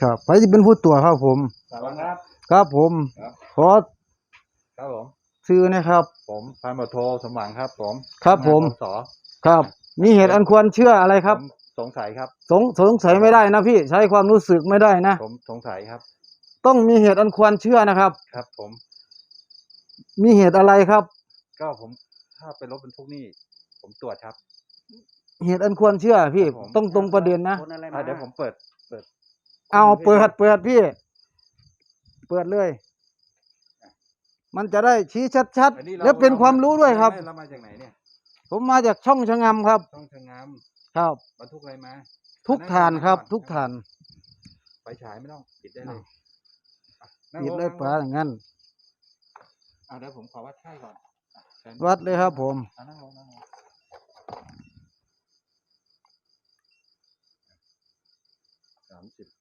ครับใครที่เป็นผู้ตรวจครับผมสวัสดีครับ ครับผมครับ ขอครับผมชื่อนะครับ ผมพันตำรวจโทสมหวังครับผมครับผม ทำงานปสครับ มีเหตุอันควรเชื่ออะไรครับ ผมสงสัยครับ สงสงสัยไม่ได้นะพี่ใช้ความรู้สึกไม่ได้นะ ผมสงสัยครับ ต้องมีเหตุอันควรเชื่อนะครับ ครับ ผมมีเหตุอะไรครับ ก็ผมถ้าเป็นรถบรรทุกนี่ ผมตรวจครับ เหตุอันควรเชื่อพี่ครับผม ต้องตรงประเด็นนะ คนอะไรอะมาเดี๋ยวผมเปิด เปิดเอาเปิดเปิดพี่ เปิดเลย มันจะได้ชี้ชัดอันนี้ๆ ราและเป็นความรู้ด้วยครับ เรามาจากไหนเนี่ยผมมาจากช่องชะงำครับ ต้องชะงามครับ บรรทุกอะไรมาทุกฐานครับนั่งก่อทุกฐานไฟฉายไม่ต้องปิดได้เลยอะนั่งหยิบงเลยนั่งป๋าอย่างนั้น อะเดี๋ยวผมขอวัดไข้ก่อนอะเชิญวัดเลยครับ ผม อะนั่งลงนั่งลงสามสิบอะ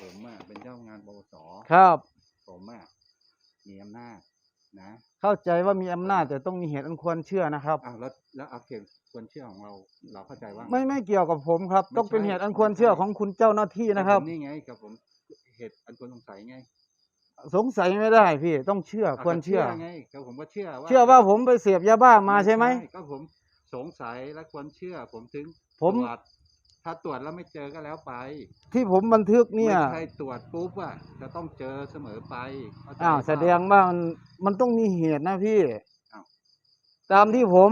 ผมอะเป็นเจ้างานปวสครับ ผมอะมีอำนาจนะเข้าใจว่ามีอำนาจแต่ต้องมีเหตุอันควรเชื่อนะครับ อ้าวแล้วแล้วเอาเขตควรเชื่อของเรา เราเข้าใจว่า ไม่ไม่เกี่ยวกับผมครับ ไม่ต้องเป็นใช่เหตุอันควรเชื่อของคุณเจ้าหน้าที่นะครับ ผมนี่ไงกับผมเหตุอันควรสงสัยไงสงสัยไม่ได้พี่ต้องเชื่ออะควรก็เชื่อไงก็ผมก็เชื่อว่าเชื่อว่าผมไปเสพยาบ้ามาใช่ไหม ก็ผมสงสัยและควรเชื่อ ผมถึงผม ตรวจ ถ้าตรวจแล้วไม่เจอก็แล้วไปที่ผมบันทึกเนี่ย ไม่ใช่ตรวจปุ๊บอะจะต้องเจอเสมอไปเข้ใจอ้าวเปล่แสดงว่ามันมันต้องมีเหตุนะพี่ อ้าวตามที่ผม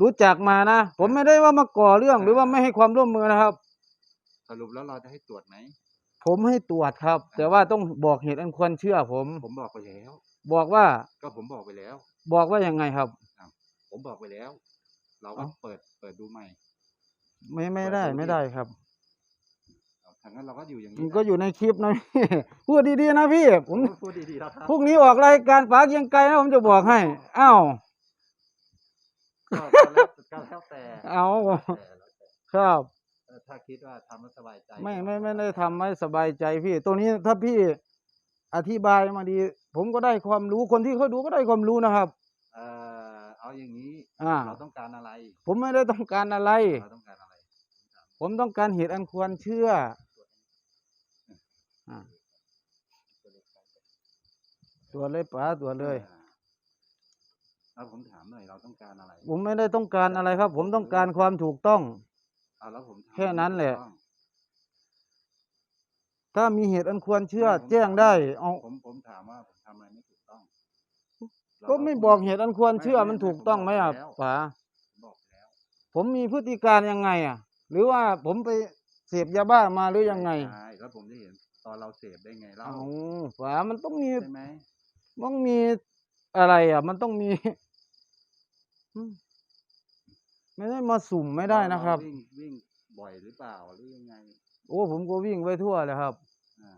รู้จักมานะ ผมไม่ได้ว่ามาก่อเรื่องหรือว่าไม่ให้ความร่วมมือนะครับ สรุปแล้วเราจะให้ตรวจไหม ผมให้ตรวจครับ แต่ว่าต้องบอกเหตุอันควรเชื่อผม ผมบอกไปแล้ว บอกว่าก็ผมบอกไปแล้ว บอกว่ายังไงครับ ผมบอกไปแล้ว เราก็เอ้า เปิดเปิดดูใหม่ ไม่ไม่ได้ไม่ได้ครับเอาทางนั้นเราก็อยู่อย่างมันี้นก็อยู่ในคลิปนะพี่พูดดีๆนะพี่ผผมมพูดดีๆแล้วครับพรุ่งนี้ออกรายการปากเกียังไกลนะผมจะบอกให้ อ้าวก็ก็แล้วก็แล้วแต่เอาแล้วแต่แล้วแต่ครับเออถ้าคิดว่าทำแล้วสบายใจไม่ก็ไม่ไม่ได้ทำให้สบายใจพี่ตัวนี้ถ้าพี่อธิบายมาดี ผมก็ได้ความรู้คนที่เขาดูก็ได้ความรู้นะครับ เออเอาอย่างนี้อ่าเราต้องการอะไร ผมไม่ได้ต้องการอะไรเราต้องการอะไร ผมต้องการเหตุอันควรเชื่ออ่าตัวเลยป๋าตัวเลยอ่าแล้วผมถามหน่อยเราต้องการอะไรผมไม่ได้ต้องการอะไรครับ ผมต้องการความถูกต้องเอาแล้วผมทำแค่นั้นแหละถูกต้องถ้ามีเหตุอันควรเชื่อไม่ผมแจ้งได้ เอาผมผมถามว่าผมทำอะไรไม่ถูกต้องเราก็ไม่บอกเหตุอันควรเชื่อมันถูกต้องไหมอะป๋าผมบอกไปแล้ว ผมมีพฤติการยังไงอะ หรือว่าผมไปเสพยาบ้ามาหรือยังไงใช่แล้วผมจะเห็นตอนเราเสพได้ไงเล่าเอาป๋ามันต้องมีใช่ไหมต้องมีอะไร อะ มันต้องมีอืมไม่ได้มาสุ่มไม่ได้นะครับเาวิ่งวิ่งบ่อยหรือเปล่าหรือยังไง โอ้ผมก็วิ่งไปทั่วเลยครับอ่า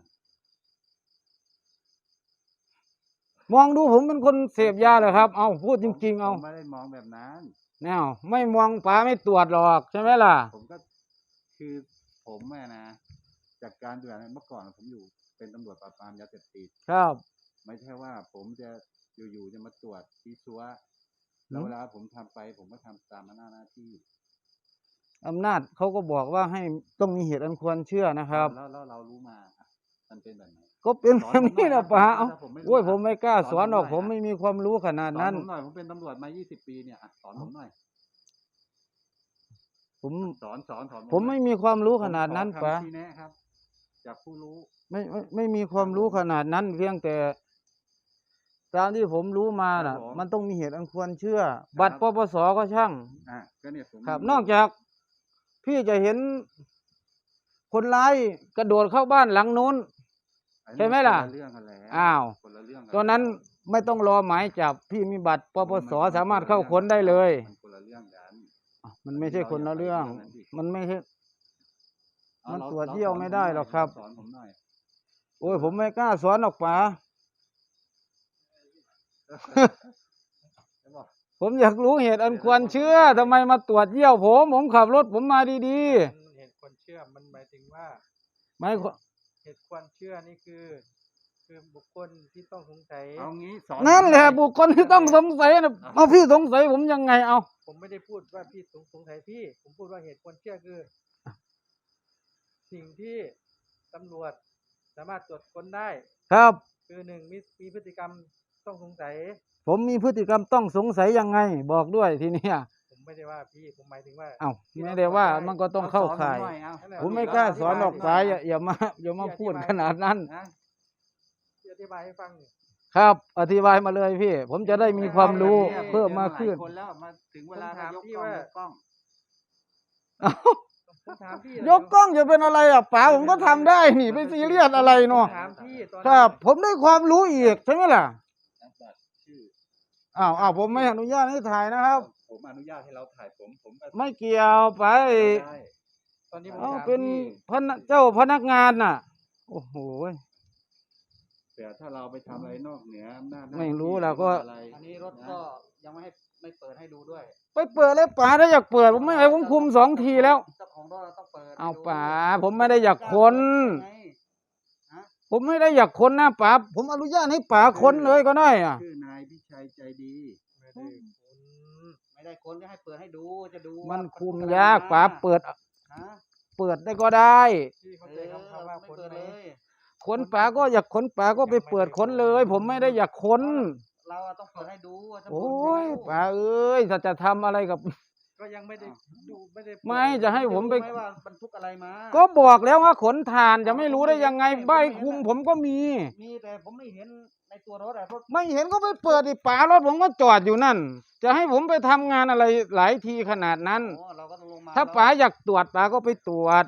มองดูผมเป็นคนเสพยาเลยครับ เอาพูดจริง ๆ เอา ผมไม่ได้มองแบบนั้น แนวไม่มองป๋าไม่ตรวจหรอกใช่ไหมล่ะ ผมก็คือผมอะนะ จากการดูแลเมื่อก่อนผมอยู่เป็นตำรวจปราบปรามยาเสพติดครับ ไม่ใช่ว่าผมจะอยู่ๆจะมาตรวจที่ซัวแล้วอืมเวลาผมทำไป ผมก็ทำตามหน้าหน้าที่อำนาจเขาก็บอกว่าให้ต้องมีเหตุอันควรเชื่อนะครับ แล้วแล้วเรารู้มาอะ มันเป็นแบบไหนก็เป็นสแบอนบผมหน่นี้อยนะป๋าครับเอาถ้าผมไม่รู้โอ้ยนะผมไม่กล้าสสออนนผมหรอกหน่อยผมนะไม่มีความรู้ขนาดสอนนั้นผมหน่อยผมเป็นตำรวจมา 20 ปีเนี่ยอะสอนผมหน่อยผม สอนสอนสอนผมหน่ไม่อยมีความรู้ผมขนาดนั้นขอป๋าคำชี้แนะครับจากผู้รู้ไม่ไม่ไม่มีความรู้ขนาดนั้น เพียงแต่ตามที่ผมรู้มาน่ะ มันต้องมีเหตุอันควรเชื่อ บัตรปปสก็ช่าง อะก็เนี่ยผมครับ นอกจากพี่จะเห็น คนร้ายกระโดดเข้าบ้านหลังนู้นอันนี้ใช่ไหมล่ะ คนเรื่องกันแล้วอ้าว คนละเรื่องกัตอนนั้นแล้วไม่ต้องรอหมายจับพี่มีบัตรปปสนนสามารถเข้าคค้นได้เลย มันคนละเรื่องกันอะมันไม่ใช่คนละเรื่องเราอย่าไปเรื่องนั้นดิมันไม่ใช่ เอามันราตรวจราเยี่ยวสอนไม่ผได้น่ยหรอกครับ สอนผมหน่อยโอ้ยผมไม่กล้าสอนหรอกป๋าใช่ป่ะผมอยากรู้เหตุอันควรเชื่อทำไมมาตรวจเยี่ยวผม ผมขับรถผมมาดีมัน เหตุควรเชื่อมันหมายถึงว่าๆไม่ควรเหตุควรเชื่อนี่คือ คือบุคคลที่ต้องสงสัยเอางี้สอนนั่นแหละผมอยบุคคลที่ต้องสงสัยนะเอาพี่สงสัยผมยังไงเอาผมไม่ได้พูดว่าพี่สงสงสัยพี่ ผมพูดว่าเหตุควรเชื่อคือ สิ่งที่ตำรวจสามารถตรวจค้นได้ ครับ คือหนึ่งมีมีพฤติกรรมต้องสงสัย ผมมีพฤติกรรมต้องสงสัยยังไง บอกด้วยทีเนี้ยผม ไม่ได้ว่าพี่ผมหมายถึงว่า เอ้าไม่ได้ว่ามันก็ต้องเข้าข่ายเอสอนหน่อยเอาผมไม่กล้าสอนออกสายอย่าอย่ามาอย่ามาพูดขนาดนั้น นะที่อธิบายให้ฟังนี่ครับ อธิบายมาเลยพี่ ผมจะได้มีความรู้นี่ยเพิ่มมากขึ้นหลยคนแล้วมาถึงเวลาผมถามก็ยกพี่กล้องว่ายกกล้องผมถามพี่ยกกล้องจะเป็นอะไรอะป๋าผมก็ทำได้นี่ไปซีเรียสอะไรเนาะผมถามพี่ตอนนั้นครับ ผมได้ความรู้อีกใช่ไหมล่ะนะบัตรชื่ออ้าวอ้าวผมไม่อนุญาตให้ถ่ายนะครับ ผมอนุญาตให้เราถ่ายผม ผมก็ไม่เกี่ยวไปได้ตอนนี้ผมเอาถามเป็นพี่พนักเจ้าพนักงานน่ะ โอ้โหแต่ถ้าเราไปทำอะไรนอกเหนืออำนาจหน้าไม่รู้ที่เราก็อะไรอันนี้รถก็ยังไม่ให้ไม่เปิดให้ดูด้วยไปเปิดเลยป๋าถ้าอยากเปิด ผมไม่ให้ผมคุมสองทีแล้ว เจ้าของรถเราต้องเปิดให้เอาดูป๋าผมไม่ได้อยากค้น ไงผมไม่ได้อยากค้นนะป๋าผมอนุญาตให้ป๋าค้นเลยก็ได้อะ ชื่อนายพิชัยใจดีไม่ได้คุณ ไม่ได้คนก็ให้เปิดให้ดูจะดูมันว่าคุมพูดอะไรยากป๋ามาเปิด ฮะเปิดได้ก็ได้พี่เข้าเอใจอคำคำว่าไม่คนเปิดไหมเลยค้นป๋าก็อยากค้นป๋าก็ไปเปิดค้นเลย ผมไม่ได้อยากค้นเราอะต้องเปิดให้ดูว่าจะโอ้พูดยให้ดูป๋าเอ้ยถ้าจะทำอะไรกับ ก็ยังไม่ได้ดูไม่ได้ไม่จะให้ผมไป รู้หว่าบรรทุกอะไรมาก็บอกแล้วว่าขนทานจะไม่รู้ได้ยังไงใบคุมผมก็มี มีแต่ผมไม่เห็นในตัวรถอะรถไม่เห็นก็ไปเปิดดิป๋ารถผมก็จอดอยู่นั่น จะให้ผมไปทำงานอะไรหลายทีขนาดนั้นโอ้เราก็ต้องลงมาถ้าป๋าอยากตรวจป๋าก็ไปตรวจ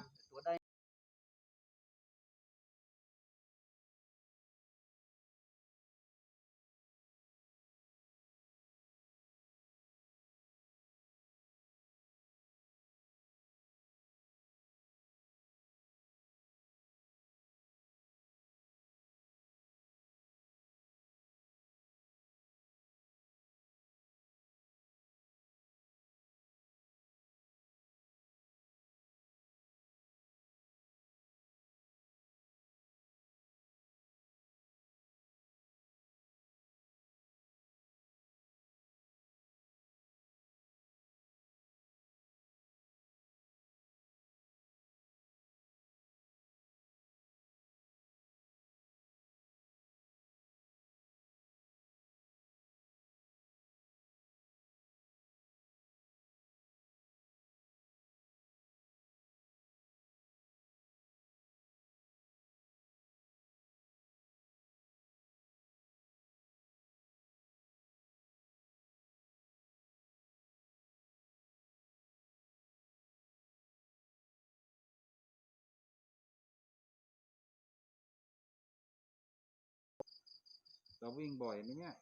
เราวิ่งบ่อยไหมเนี่ย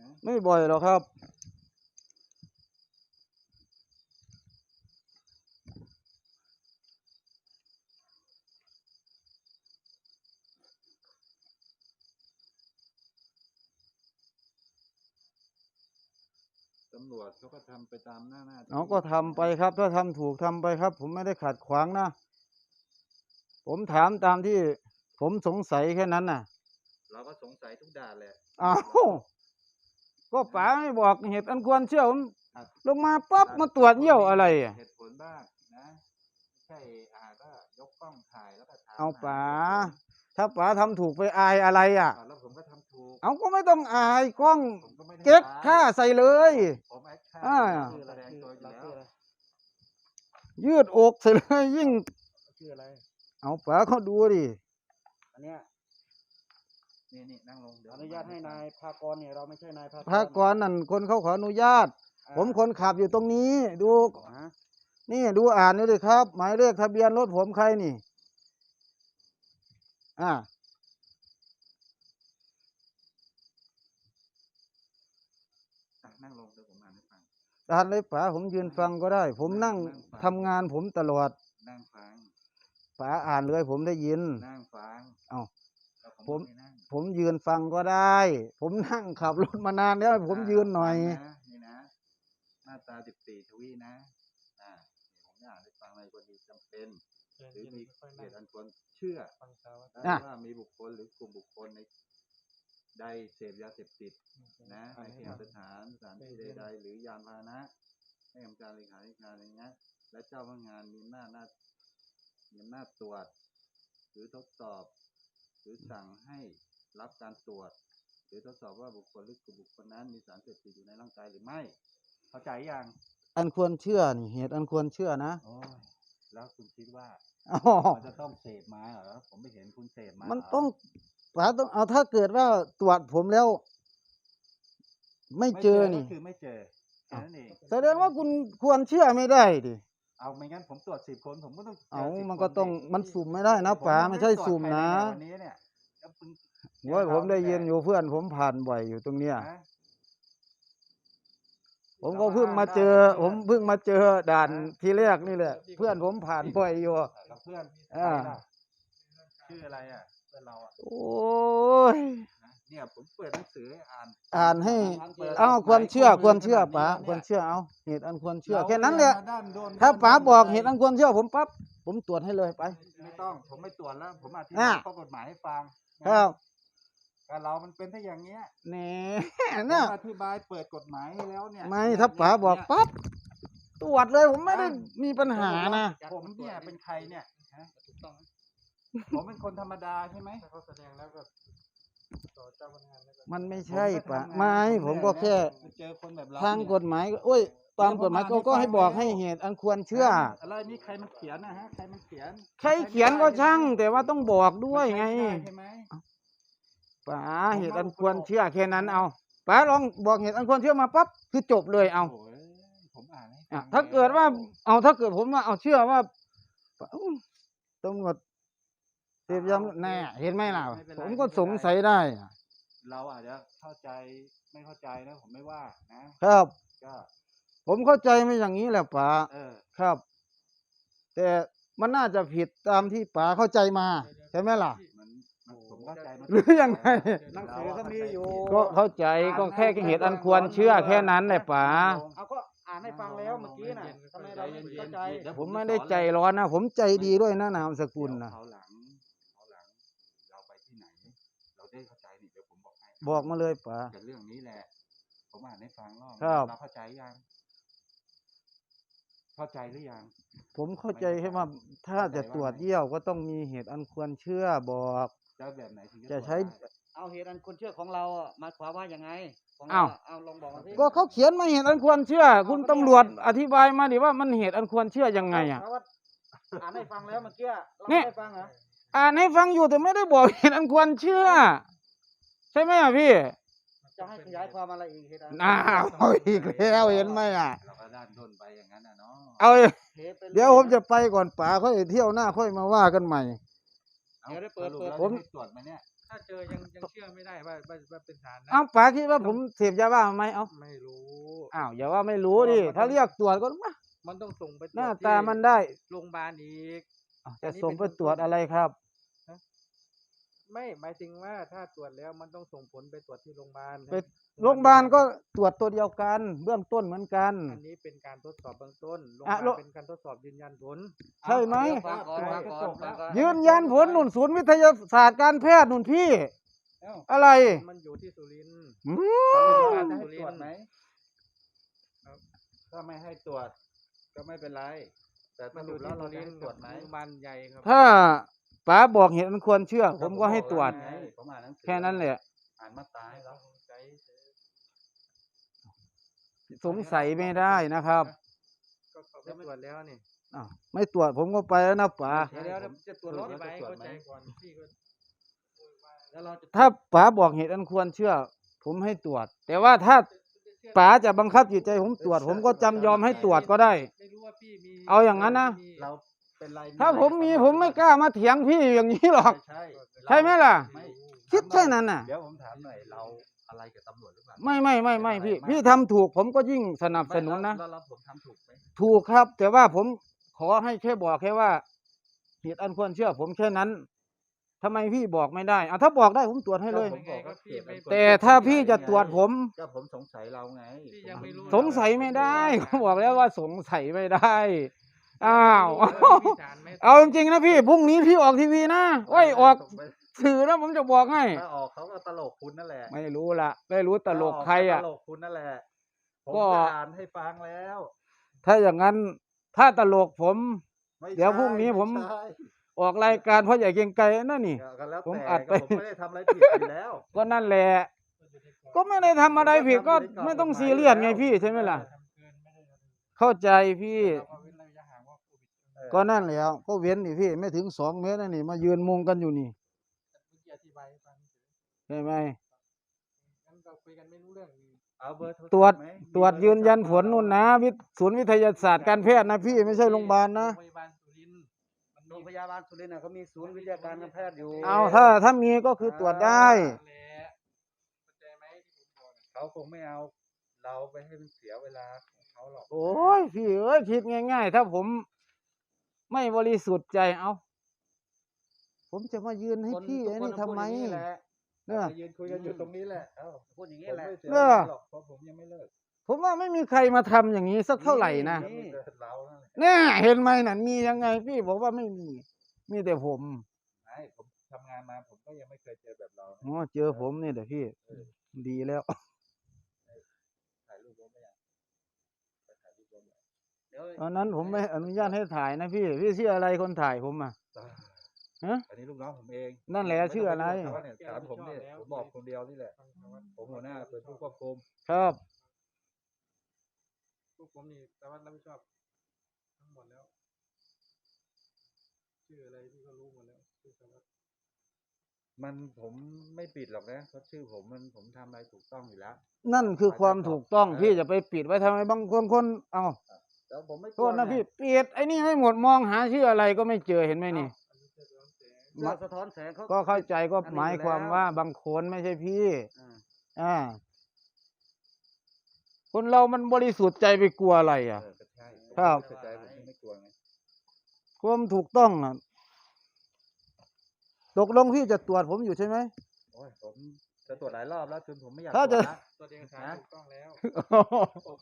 นะไม่บ่อยหรอกครับ ตำรวจเขาก็ทำไปตามหน้าหน้าที่เอาก็ทำไปครับ ถ้าทำถูกทำไปครับ ผมไม่ได้ขัดขวางนะ ผมถามตามที่ผมสงสัยแค่นั้นน่ะ เราก็สงสัยทุกด่านแหละอ้าวก็ป๋าไม่บอกเหตุอันควรเชื่อผมครับลงมาปั๊บมาตรวจเยี่ยวอะไรอะเหตุผลบ้างนะไม่ใช่อ่าก็ยกกล้องถ่ายแล้วก็ถามเอาหป๋าเหตุผลถ้าป๋าทำถูกไปอายอะไรอะอ่าแล้วผมก็ทำถูกเอาก็ไม่ต้องอายกล้องผมก็ไม่ได้เก๊กอายท่าใส่เลยผมแอคชั่นอ่าคือแสดงตัวอยู่แล้วยืดอกใส่เลยยิ่งชื่ออะไร เอาป๋าเขาดูดิอันเนี้ย นี่นี่นั่งลงเดี๋ยวอนุญาตให้นายภากรเนี่ยเราไม่ใช่นายภากรพากรนั่นคนเขาขออนุญาตอ่าผมคนขับอยู่ตรงนี้ ดูฮะนี่ดูอ่านนี่เลยครับ หมายเลขทะเบียนรถผมใครนี่ อ่าอะนั่งลงเดี๋ยวผมอ่านให้ฟังอ่านเลยป๋าผมยืนฟังก็ได้ ผมนั่งนั่งฟังทำงานผมตลอด นั่งฟังป๋าอ่านเลยผมได้ยิน นั่งฟัง เอ้าแล้วผมก็ไนั่ง ผมยืนฟังก็ได้ ผมนั่งขับรถมานานแล้วให้ผมยืนหน่อยฟังะนี่นะมาตราสิบสี่ทวีนะอ่าเดี๋ยวผมจะอ่านให้ฟังในกรณีจำเป็นเชิญหรือกินมีไม่ค่อยเหนั่งตุอันควรเชื่อฟังเช้าได้อะว่ามีบุคคลหรือกลุ่มบุคคลในใดเสพยาเสพติด นะในเคหสถานสถานที่ใดๆหรือยานพาหนะให้กรรมการเลขาธิการอะไรเงี้ยและเจ้าพนักงานมีหน้าจหน้ามีอำนาจตรวจ หรือทดสอบ หรือสั่งให้ รับการตรวจ หรือทดสอบว่าบุคคลหรือกลุ่มบุคคลนั้นมีสารเสพติดอยู่ในร่างกายหรือไม่ เข้าใจยังอันควรเชื่อนี่เหตุอันควรเชื่อนะโอ้ยแล้วคุณคิดว่าอ๋อมันจะต้องเสพมาเหรอผมไม่เห็นคุณเสพมามันเหรต้องป๋าต้องเอาถ้าเกิดว่าตรวจผมแล้ว ไม่เจอนี่ก็คือไม่เจอแค่นั้นเองแสดงว่าคุณควรเชื่อไม่ได้ดิเอาไม่งั้นผมตรวจสิบคนผมก็ต้องจเอา10มันคก็ต้องดิมันสุ่มไม่ได้นะผป๋ายังไม่ใช่ตรวจสุ่มใครนะเลยวันนี้เนี่ยแล้วคุณ โอ้ยผมได้ยินอยู่เพื่อนผมผ่านบ่อยอยู่ตรงเนี้ยฮะผมก็เพิ่งมาเจอ ผมเพิ่งมาเจอด่านทีแรกนี่แหละ เพื่อนผมผ่านบ่อยอยู่กับเพื่อนอ่าใครล่ะชื่ออะไรอะเพื่อนเราอะโอ้ยนะเนี่ยผมเปิดหนังสือให้อ่าน อ่านให้ปิดเอากฎหมยควรเชื่อข้ควรเชื่อขนาดป๋านี้ควรนี่ยเชื่อเอาเหตุอันควรเชื่อราแค่นั้นแหละเรียนมาด้านโดนถ้าด้นป๋าด้นบอกลยเหตุอันควรเชื่อผมปั๊บผมตรวจให้เลยไป ไม่ต้อง ผมไม่ตรวจแล้ว ผมอธิอ่าบายข้อกฎหมายให้ฟังครับ แต่เรามันเป็นถ้าอย่างเงี้ยแหน่ผมเนี่ยอธิบายเปิดกฎหมายให้แล้วเนี่ยไม่เนี่ยถ้าป๋าบอกเนี่ยปั๊บตรวจเลยผมไม่ได้มีปัญหานะผมเนี่ยเป็นใครเนี่ยฮะถูกต้องไหมผมเป็นคนธรรมดาใช่ไหมถ้าเขาแสดงแล้วก็ต่อเจ้าพนักงานแล้วก็มันไม่ใช่ผป๋าปทำงานไม่ผผมเหก็นื่อยแค่นะเจอคนแบบเราทางเนี่ยกฎหมายก็โอ้ยตามกฎหมายก็ก็ให้บอกให้เหตุอันควรเชื่ออะไรนี่ใครมันเขียนนะฮะใครมันเขียนใครเขียนก็ช่าง แต่ว่าต้องบอกด้วยไง มันใช้ม่ด้ใช่ไหม ป๋าเหตุอันควรเชื่อแค่นั้นเอาป๋าลองบอกเหตุอันควรเชื่อมาปั๊บคือจบเลยเอาโอ้ยผมอ่านให้อะฟังถ้าเกิดว่าแล้วเอาถ้าเกิดผมว่าเอาเชื่อว่าอุ๊ยตำรวจเสพยาแน่เห็นไหมล่ะผมก็สงสัยได้อะเราอาจจะเข้าใจไม่เข้าใจนะผมไม่ว่านะครับ ก็ผมเข้าใจไม่อย่างนี้แหละป๋าเออครับ แต่มันน่าจะผิดตามที่ป๋าเข้าใจมา ใช่ไหมล่ะมันมันผม เข้าใจมันหรือยังไง หนังสือก็มีอยู่ก็เข้าใจก็แค่เหตุอันควรเชื่อแค่นั้นแหละป๋าเอาก็อ่านให้ฟังแล้วเมื่อกี้น่ะทำไมเราไม่เข้าใจดี๋ยวผมไม่ได้ใจร้อนนะ ผมใจดีด้วยนะนามสกุลนะเดี๋ยวเขาวหลังเขาวหลังเราไปที่ไหน เราได้เข้าใจนี่เดี๋ยวผมบอกให้บอกมาเลยป๋าแต่เรื่องนี้แหละผมอ่านให้ฟังรอบครับ เราเข้าใจยัง เข้าใจหรือยัง ผมเข้าใจแค่ว่าถ้าจะตรวจเยี่ยวก็ต้องมีเหตุอันควรเชื่อบอกจะแบบไหนถึงจะตรวจใช้ได้เอาเหตุอันคนเชื่อของเราอะหมายความว่ายังไงของอ้าเราวอะเอาลองบอกมาสิก็เขาเขียนมาเหตุอันควรเชื่อ คุณตำรวจอธิบายมาดิว่ามันเหตุอันควรเชื่อยังไงอะเพราะว่าอ่านให้ฟังแล้วเมื่อกี้เราเนี่ไม่ยได้ฟังเหรออ่านให้ฟังอยู่แต่ไม่ได้บอกเหตุอันควรเชื่อ ใช่ไหมอะพี่ จะให้ขยายความอะไรอีกเหตุอันอ้าวเอาอีกแล้วเห็นไหมอะ เราก็ด้านด้นไปอย่างนั้นน่ะเนาะเอาเทปไปเดี๋ยวผมจะไปก่อนป๋าค่อยเที่ยวหน้าค่อยมาว่ากันใหม่อาเดี๋ยวได้เปิดสรุเปิดแล้วผมจะให้ตรวจไหมเนี่ยถ้าเจอยังยังเชื่อไม่ได้ว่าว่าว่าเป็นสารนะเอ้าป๋าคิดว่าผมเสพยาบ้าไหมเอ้าไม่รู้ อ้าวอย่าว่าไม่รู้ดิถ้าเรียกตรวจก็มามันต้องส่งไปตรวจหน้าที่ตามันได้โรงพยาบาลอีก อ้าวจะส่งไปตรวจอะไรครับ ไม่หมายถึงว่าถ้าตรวจแล้วมันต้องส่งผลไปตรวจที่โรงพยาบาลไปโรงพยาบาลก็ตรวจตัวเดียวกัน เบื้องต้นเหมือนกัน อันนี้เป็นการทดสอบเบื้องต้นโรงพอะยาโรบาลเป็นการทดสอบยืนยันผล ใช่ไหมเดี๋ยวฟังก่อนฟังก่อนฟังก่อนยืนยันผลหนุนศูนย์วิทยาศาสตร์การแพทย์หนุนพี่เอ้าอะไร มันอยู่ที่สุรินทร์อืเขามจะให้ตรวจไหมครับถ้าไม่ให้ตรวจก็ไม่เป็นไร แต่สมันอรุยู่ปแล้ที่วสุเราจะรินให้ทร์ตรกัวบจไหมโรงพยาบาลใหญ่ครับถ้า ป๋าบอกเหตุอันควรเชื่อ ผมก็ให้ตรวจไงผมอ่านหนังสือแค่นั้นแหละ อ่านมาตราให้แล้วสงสัยไม่ได้นะครับก็เขาไปตรวจแล้วนี่อ้าวไม่ตรวจผมก็ไปแล้วนะป๋า เดี๋ยวเดี๋ยวจะตรวจรอถธิบายให้เข้าใจก่อนพี่ก็แล้วเราจะถ้าป๋าบอกเหตุอันควรเชื่อ ผมให้ตรวจ แต่ว่าถ้าป๋าจะบังคับจิตใจผมตรวจ ผมก็จำยอมให้ตรวจก็ได้ ไม่รู้ว่าพี่มีเอาอย่างนั้นนะ เรา เป็นไรถ้าผมมีผมไม่กล้ามาเถียงพี่อย่างนี้หรอก ใช่ใช่ไหมล่ะ ไม่คิดแค่นั้นน่ะ เดี๋ยวผมถามหน่อยเราอะไรกับตำรวจหรือเปล่าไม่ไม่ไม่ไม่พี่ไม่พี่ทำถูกผมก็ยิ่งสนับสนุนนะแล้วแล้วผมทำถูกไหมถูกครับ แต่ว่าผมขอให้แค่บอกแค่ว่าเหตุอันควรเชื่อผมแค่นั้นทำไมพี่บอกไม่ได้อะถ้าบอกได้ผมตรวจให้เลย ผมบอกว่าเก็บเป็นคนแต่ถ้าพี่จะตรวจผม ก็ผมสงสัยเราไง พี่ยังไม่รู้ สงสัยไม่ได้เขาบอกแล้วว่าสงสัยไม่ได้ อ้าวพี่สารไหมเอาจริงๆนะพี่พรุ่งนี้พี่ออกทีวีนะโอ้ยออกสื่อนะผมจะบอกให้ ถ้าออกเขาก็ตลกคุณนั่นแหละไม่รู้ละไม่รู้ตลกใครอะ ตลกคุณนั่นแหละ ผมก็ก็อ่านให้ฟังแล้วถ้าอย่างนั้นถ้าตลกผม ไม่เดี๋ยวพรุ่งนี้ใช่ผมไใช่ออกรายการพ่อใหญ่เกรียงไกรนั่นนี่ ก็แล้วผมแต่อัดไป ก็ผมไม่ได้ทำอะไรผิดอยู่แล้ว ก็นั่นแหละ ก็ไม่ได้ทำอะไรผิดก็ไม่ต้องซีเรียสไงพี่ใช่ไหมล่ะทำเกินไม่ได้ทำเข้าใจพี่เราก็เว้ ก็นั่นแหล้วก็เว้นดิพี่ไม่ถึงสองเมตรนั่นนี่มายืนมุงกันอยู่นี่เมื่อกี้อธิบายให้ฟังเฉยใช่ไหม งั้นเราคุยกันไม่รู้เรื่องเอาเบอร์โทรศัพท์ตรวจ ไหมมีตรวจเบอยืนยันโทรผศัพลท์นู่นนะวิทย์ศูนย์วิทยาศาสตร์การแพทย์นะพี่ไม่ใช่โรงพยาบาลนะ โรงพยาบาลสุรินทร์มันโรมีงพยาบาลสุรินทร์น่ะเขามีศูนย์วิทยาการการแพทย์อยู่เอาถ้าถ้ามีก็คือตรวจได้ แหละเข้าใจไหมที่ผมบอกน่ะเขาคงไม่เอา เราไปให้มันเสียเวลาของเขาหรอกโอ้ยพี่เอ้ยคิดง่าย ๆ ถ้าผม ไม่บริสุทธิ์ใจเอาผมจะมายืนให้คนพี่ทุกไอ้คนนี่ทำไมพูดอย่างนี้แหละเนี่ยมายืนคุยกันอยู่ตรงนี้แหละเอ้าพูดอย่างผนี้มแหละไม่เสียเอเวอลาหรอกเพราะผมยังไม่เลิกผมว่าไม่มีใครมาทำอย่างนี้สักเท่าไหร่นะก็มีแต่เรานั่นแหละเนี่ยเห็นไหมนั่นมียังไงพี่บอกว่าไม่มี มีแต่ผมไม่ผมทำงานมาผมก็ยังไม่เคยเจอแบบเรานะอ๋อเจอผมนี่แต่พี่ ดีแล้ว ถ่ายรูปผมไม่อยากไปถ่ายรูปผมเลย เดี๋ยว ตอนนั้นผมไม่อนุญาตให้ถ่ายนะพี่ พี่ชื่ออะไรคนถ่ายผมอะฮะอันนี้ลูกน้องผมเองนั่นแหละชื่ออะไรม่ต้งปยุ่งกับเขาเนี่ยถามผมเนี่ยผมบอกคนเดียวนี่แหละฟังเขาว่าผมหัวหน้าเป็นผู้ควบคุมครับพวกผมนี่แต่ว่ารับผิดชอบทั้งหมดแล้ว ชื่ออะไรพี่ก็รู้หมดแล้วชื่อสารวัตรมันผมไม่ปิดหรอกนะเพราะชื่อผมมันผมทำอะไรถูกต้องอยู่แล้ว นั่นคือความถูกต้องเออพี่จะไปปิดไว้ทำไมบางคนคนเอา แล้วผมไม่กโทลัวษนะไงพี่ปิดไอ้นี่ให้หมดมองหาชื่ออะไรก็ไม่เจอเห็นไหมนี่อันนี้จะร้อนแสงเสื้อสะท้อนแสงเขาก็เข้าใจก็อันนี้หมายความอยู่แล้วว่าบางคนไม่ใช่พี่ อ่าอ่า คนเรามันบริสุทธิ์ใจไปกลัวอะไรอะ เออก็ใช่ครับผมเข้าใจผมไม่กลัวไงความถูกต้องอะตกลงพี่จะตรวจผมอยู่ใช่ไหมโอ้ยผม จะตรวจหลายรอบแล้วจนผมไม่อยากถ้าตรวจจะละตัวเองสารฮะถูกต้องแล้ว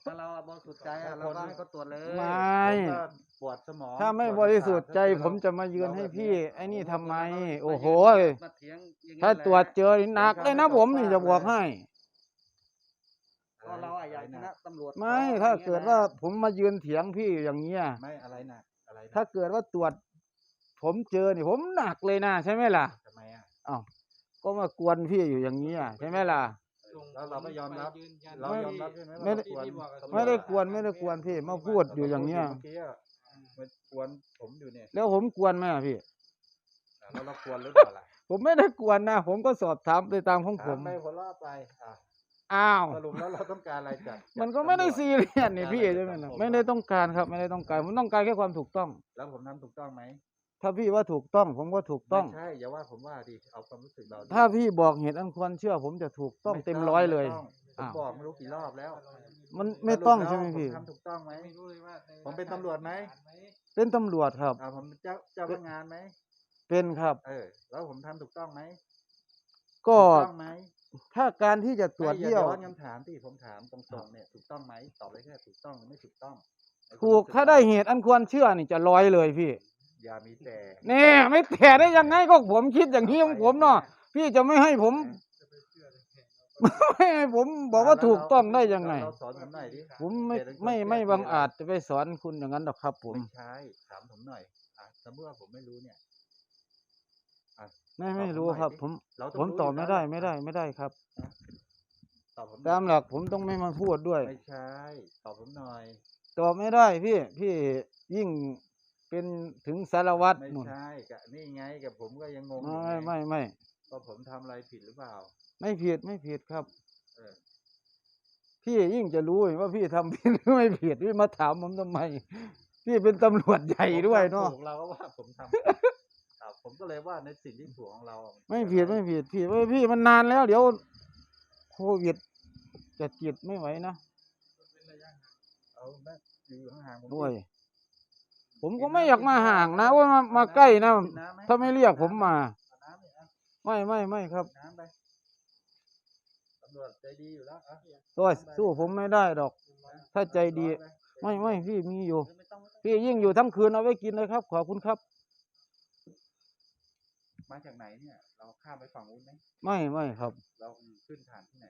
ถ้าเราอะบริสุทธิ์ใจอะเราก็ให้เขาตรวจเลยไม่ ผมก็ปวดสมองถ้าไม่ปวดบริสุทธิ์ใจประสาทผมจะมายืนเราให้แบบพี่เนี้ยไอ้นี่ทำไม โอ้มาโหยืนมาเถียงอย่างนี้ถ้าแหละตรวจเจอนี่หนักเลยนะผมนี่จะบอกให้ ก็เราอะอยากชนะตำรวจไม่ขอถ้าอย่งงี้ยเกิดนะว่าผมมายืนเถียงพี่อย่างเงี้ย ไม่อะไรหนักอะไรหนักถ้าเกิดว่าตรวจ ผมเจอนี่ผมหนักเลยนะใช่ไหมล่ะทำไมอะอ้าว ก็มากวนพี่อยู่อย่างเงี้ยใช่ไหมล่ะส่งแล้วเราไม่ยอมรับไปยืนยันเราไม่ยอมรับใช่ไหมไม่ว่าได้เรากวนที่บอกกับตำรวจไม่ได้กวนไม่ได้กวนพี่มาพูดอยู่อย่างเงี้ยเมื่อกี้อะมันกวนผมอยู่เนี่ยแล้วผมกวนไหมอะพี่ แล้วเรากวนหรือเปล่าล่ะผมไม่ได้กวนนะผมก็สอบถามไปตามของผมถาไปหัวเราะไปอะอ้าว สรุปแล้วเราต้องการอะไรจากมันก็ไม่ได้จากตำรวจซีเรียสนี่พี่การอะไรใช่ไหมจากล่ะสังคมไม่ได้ต้องการครับ ไม่ได้ต้องการผมต้องการแค่ความถูกต้อง แล้วผมทำถูกต้องไหม ถ้าพี่ว่าถูกต้อง ผมก็ถูกต้อง ไม่ใช่อย่าว่าผมว่าดิเอาความรู้สึกเราดิถ้าพี่บอกเหตุอันควรเชื่อ ผมจะถูกต้องเต็มร้อยเลย ไม่ต้องผมอ้าว บอกไม่รู้กี่รอบแล้วมันไม่ต้องใช่ไหมสรุปแล้วพี่ ผทำถูกต้องไหมไม่รู้เลยว่าในผมเป็นตำรวจไหมเป็นตำรวจครับ อ่าผมเจ้าเจ้าพนักงานไหมเป็นครับ เออ แล้วผมทำถูกต้องไหมก็ถูกต้องไหมถ้าการที่จะตรวจไม่อาเยี่ยวย้อนคำถามที่ผมถามตรงๆเนี่ยถูกต้องไหมตอบได้แค่ถูกต้องหรือไม่ถูกต้องไอ้คนถูกรู้สึถ้าได้เหตุอันควรเชื่อนี่จะร้อยเลยพี่ อย่ามีแต่แนี่ไม่แต่ได้ยังไงก็ผมคิดอย่างนี้ของผมเนาะพี่จะไม่ให้ผมจะไปเชื่อได้ไงไม่ให้ผมบอกว่าถูกต้องได้ยังไง เราสอนผมหน่อยดิผมไม่เหตุอันควรไม่เชื่ไม่คืบังะรอาจจะไปสอนคุณอย่างนั้นหรอกครับ ผมไม่ใช่ถามผมหน่อยอะสมมติว่าผมไม่รู้เนี่ยอะ ไม่ตอบไม่ผมรู้หน่อยครับดิผมเราต้ผองมรู้ตอบยู่ไม่แล้วได้ไม่ได้ไม่ได้ครับ ตอบผมหน่อยตามหลักผมต้องไม่มาพูดด้วย ไม่ใช่ ตอบผมหน่อย ตอบไม่ได้พี่พี่ยิ่ง เป็นถึงสารวัตรไม่นู่นใช่กะนี่ไงกับผมก็ยังงงอไม่ยู่ไม่ไงไม่ไม่ ว่าผมทำอะไรผิดหรือเปล่า ไม่ผิดไม่ผิดครับ เออ พี่ยิ่งจะรู้ว่าพี่ทำผิดหรือไม่ผิดพี่มาถามผมทำไม พี่เป็นตำรวจใหญ่ด้วยเนาะผมทำถูกเราก็ว่าผมทำครับผมก็เลยว่าในสิ่งที่ถูกของเราอะนไม่ผิดไม่ผิดพี่เว้ยพี่มันนานแล้ว เดี๋ยวโควิดจะจิตไม่ไหวนะเป็นระยะห่างเอาแม่อยู่ห่างๆผมด้วยดิ ผมก็ไม่อยากมาห่างนะว่ามามาใกล้นะกิน้ำไหถ้าไม่เรียกผมมาเอาน้ำเนี่ยอะไม่ไม่ไม่ครับน้ำไปตำรวจใจดีอยู่แล้วอะโอ้ยสู้ผมไม่ได้ดอก ถ้าใจดีร้อนปไม่ไม่พี่มีอยู่ไม่ต้องไม่ต้องพี่ยิ่งอยู่ทั้งคืนเอาไว้กินเลยครับ ขอบคุณครับ มาจากไหนเนี่ย เราข้ามไปฝั่งนู้นไหมไม่ไม่ครับ เราขึ้นผ่านที่ไหน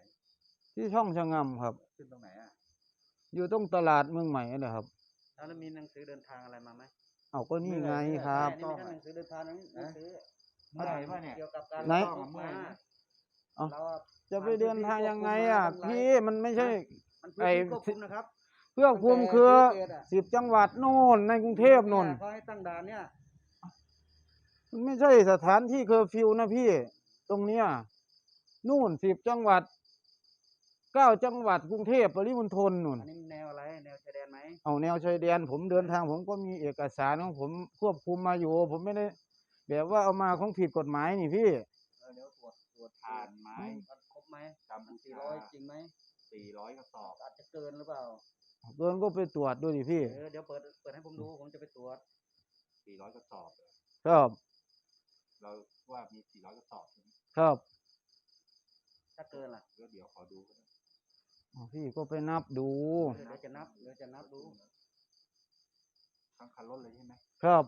ที่ช่องชะงำครับ ขึ้นตรงไหนอะอยู่ตรงตลาดเมืองใหม่นะครับ แล้วมีหนังสือเดินทางอะไรมาไหมเอาก็นี่ไงครับ นี่ไม่ใช่หนังสือเดินทางนะหนังสือเมื่อไหร่วะเนี่ย เกี่ยวกับการไหนต้องมาเอา เราอะจะไปเดินทางยังไงอะ พี่มันไม่ใช่ มันพื้นไอ้ที่ควบคุมนะครับเพื่อคุมคือตั้งแต่เขตอะสิบจังหวัดโน่นในกรุงเทพโน่น เขาให้ตั้งด่านเนี่ยมันไม่ใช่สถานที่เคอร์ฟิวนะพี่ ตรงเนี้ยนู่นสิบจังหวัด เก้าจังหวัดกรุงเทพปริมณฑลนู่น อันนี้แนวอะไรแนวชายแดนไหมเอาแนวชายแดนผมเดินทางผมก็มีเอกสารของผมควบคุมมาอยู่ ผมไม่ได้ แบบว่าเอามาของผิดกฎหมายนี่พี่ เออเดี๋ยวตรวจตรวจผ่านไม้มันครบไหมกัมพูสี่ชาร้อยจริงไหมสี่ร้อยกระสอบอาจจะเกินหรือเปล่าเกินก็ไปตรวจด้วยดิพี่ เออเดี๋ยวเปิดเปิดให้ผมดูผมจะไปตรวจสี่ร้อยกระสอบเลยครับเราว่ามีสี่ร้อยกระสอบใช่ไหมครับถ้าเกินล่ะแล้วเดี๋ยวขอดูก็ได้ อ๋อพี่ก็ไปนับดู เดี๋ยวจะนับเดี๋ยวจะนับดูทั้งคันรถเลยใช่ไหมครับ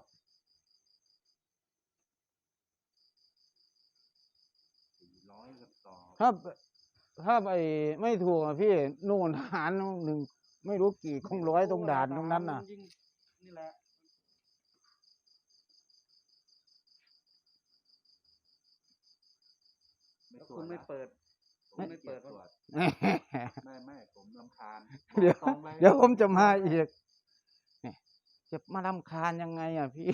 สี่ร้อยกระสอบถ้าถ้าไปไม่ถูกอะพี่นู่นหารหนึ่งไม่รู้กี่คงร้อยตรงด่านตรงนั้นน่ะ ยิงนี่แหละไม่แล้วตรวคุจณไม่นะเปิดผมคุณไม่เปิดตรวว่าจ ดี๋ยวผมจะมาอีกเนี่ยจะมาลำคาญยังไงอะพี่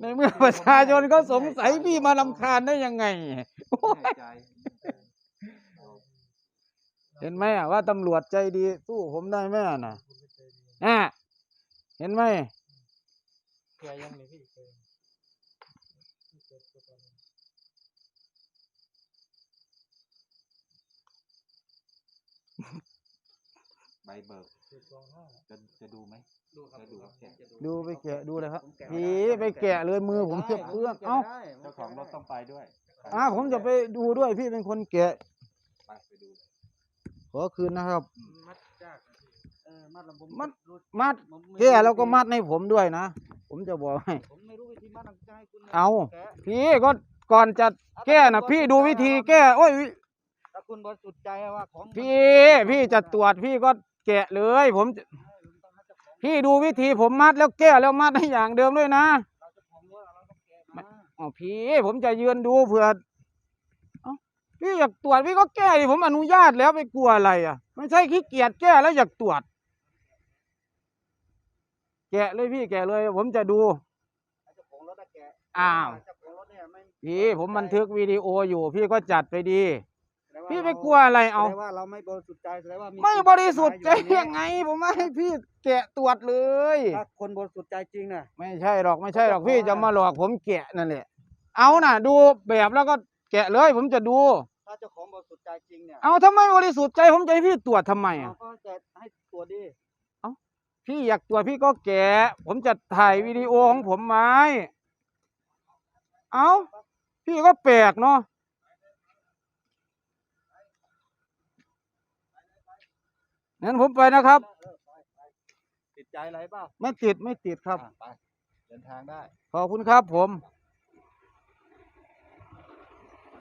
ในเมื่อประชาชนเขาสงสัยพี่มาลำคาญได้ยังไงไม่แน่ใจเห็นไหมอะว่าตำรวจใจดีสู้ผมได้ไหมอะน่ะอะเห็นไหมเคยยังนี่พี่เคยไม่เคยตัวตอนนี้ ใบเบิกเจ็ดสองห้าจะจะดูไหมดูครับแล้วดูครับผมจะดูไปแกะดูเลยครับผมแกะพี่ม่ด้ไปแกะเลยมือผมจะเปื้อนได้เอ้าได้เจ้าของรถต้องไปด้วยอะผมจะไปดูด้วยพี่เป็นคนแกะไปไปดูเลยขอคืนนะครับ มัดยากนะพี่เออมัดลำผมมัดรู้มัดผมไม่แก้แล้วก็รู้มัดให้ผมด้วยนะผมจะบอกให้ผมไม่รู้วิธีมัดนะจะให้คุณเอาแกะพี่ก็ก่อนจะแก้นะพี่ดูวิธีแก้โอ้ยวิถ้าคุณบริสุทธิ์ใจว่าของมันพี่พี่จะตรวจพี่ก็ แกะเลย ผมจะต้องให้เจ้าของพี่ดูวิธีผมมัดแล้วแก้แล้วมัดให้อย่างเดิมด้วยนะเราเจ้าของรถเราต้องแกะมาอ๋อพี่ผมจะยืนดูเผื่อเอ้าพี่อยากตรวจพี่ก็แก้ดิผมอนุญาตแล้วไปกลัวอะไรอะ ไม่ใช่ขี้เกียจแก้แล้วอยากตรวจ แกะเลยพี่แกะเลย ผมจะดูให้เจ้าของรถได้แกะอ้าวเจ้าของรถเนี่ยไม่พี่ผมบันทึกวิดีโออยู่ พี่ก็จัดไปดีแสดง ว่าพี่ไปเรากลัวอะไรเอา แสดงว่าเราไม่บริสุทธิ์ใจแสดงว่ามีไม่สิ่งบริสุทธิ์ใจผิดกฎหมายอยังไง ผมไม่ให้พี่แกะตรวจเลย ถ้าคนบริสุทธิ์ใจจริงน่ะ ไม่ใช่หรอกไม่ใช่หรอกก็พอพี่จะมาหลอกผมแกะนั่นแหละ เอาน่ะ ดูแบบแล้วก็แกะเลย ผมจะดู ถ้าเจ้าของบริสุทธิ์ใจจริงเนี่ยเอาทำไมบริสุทธิ์ใจผมจะให้พี่ตรวจทำไมเราอะ ก็จะให้ตัวจดีพี่อยากตรวจพี่ก็แกะ ผมจะถ่ายวิดีโอของผมไว้เอาพี่ก็แปลกเนาะ งั้นผมไปนะครับ ติดใจอะไรเปล่าไม่ติดไม่ติดครับอะไป เดินทางได้ ขอบคุณครับผมค